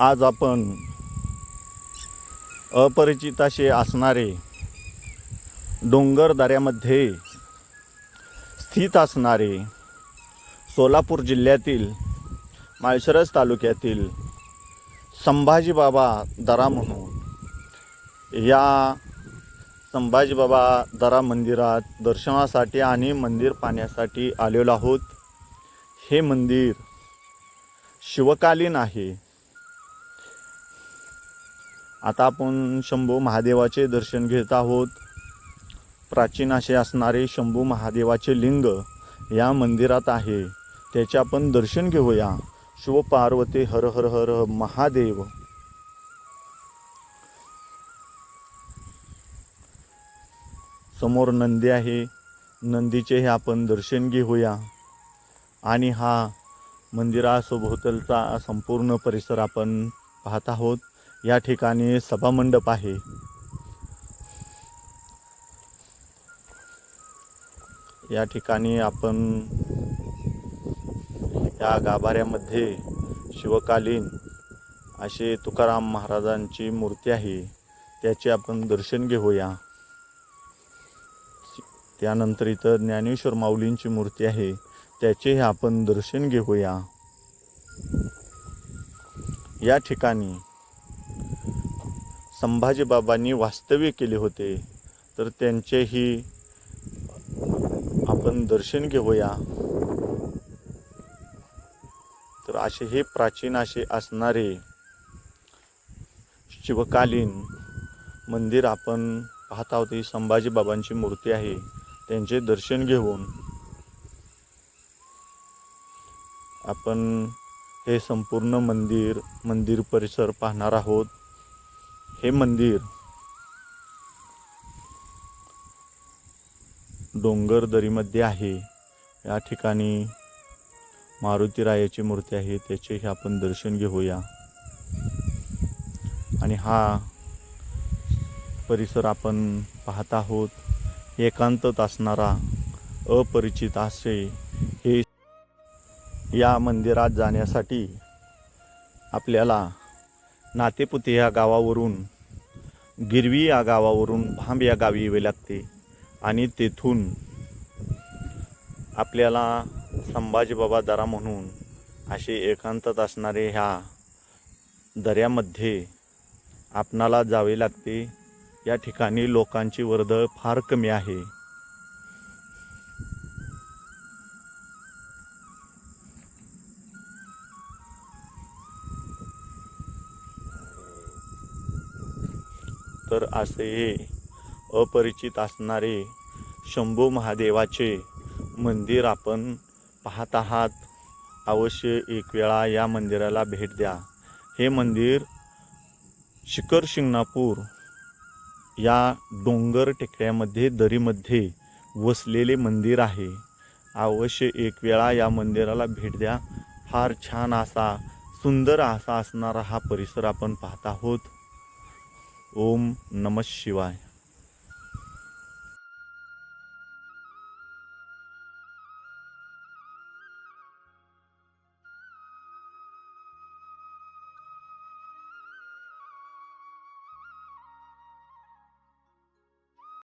आज आपण अपरिचित असे असणारे डोंगर दऱ्यामध्ये स्थित असणारे सोलापूर जिल्ह्यातील माळशिरस तालुक्यातील संभाजीबाबा दरा म्हणून या संभाजीबाबा दरा मंदिरात दर्शनासाठी आणि मंदिर पाहण्यासाठी आलेलो आहोत. हे मंदिर शिवकालीन आहे. आता आपण शंभू महादेवाचे दर्शन घेत आहोत. प्राचीन असे असणारे शंभू महादेवाचे लिंग या मंदिरात आहे. त्याचे आपण दर्शन घेऊया. शिवपार्वती हर हर हर महादेव. समोर नंदी आहे. नंदीचे हे आपण दर्शन घेऊया. आणि हा मंदिरासोभोवतालचा संपूर्ण परिसर आपण पाहत आहोत. या ठिकाणी सभामंडप आहे. या ठिकाणी आपण या गाभाऱ्यामध्ये शिवकालीन असे तुकाराम महाराजांची मूर्ती आहे त्याचे आपण दर्शन घेऊया. त्यानंतर इथं ज्ञानेश्वर माऊलींची मूर्ती आहे त्याचे आपण दर्शन घेऊया. या ठिकाणी संभाजीबाबांनी वास्तव्य केले होते. तर त्यांचेही आपण दर्शन घेऊया. तर असे हे प्राचीन असे असणारे शिवकालीन मंदिर आपण पाहत आहोत. ही संभाजीबाबांची मूर्ती आहे. त्यांचे दर्शन घेऊन आपण हे संपूर्ण मंदिर मंदिर परिसर पाहणार आहोत. हे मंदिर डोंगर दरीमध्ये आहे. या ठिकाणी मारुतीरायाची मूर्ती आहे. त्याचेही आपण दर्शन घेऊया. आणि हा परिसर आपण पाहत आहोत. एकांतत असणारा अपरिचित असे हे या मंदिरात जाण्यासाठी आपल्याला नातेपुते या गावावरून गिरवी या गावावरून भांब या गावी यावे लागते. आणि तेथून आपल्याला संभाजीबाबा दरा म्हणून असे एकांतात असणारे ह्या दऱ्यामध्ये आपणाला जावे लागते. या ठिकाणी लोकांची वर्दळ फार कमी आहे. तर असे हे अपरिचित असणारे शंभू महादेवाचे मंदिर आपण पाहत आहात. अवश्य एक वेळा या मंदिराला भेट द्या. हे मंदिर शिखर शिंगणापूर या डोंगर टेकड्यामध्ये दरीमध्ये वसलेले मंदिर आहे. अवश्य एक वेळा या मंदिराला भेट द्या. फार छान असा सुंदर असा असणारा हा परिसर आपण पाहत आहोत. ओम नमः शिवाय.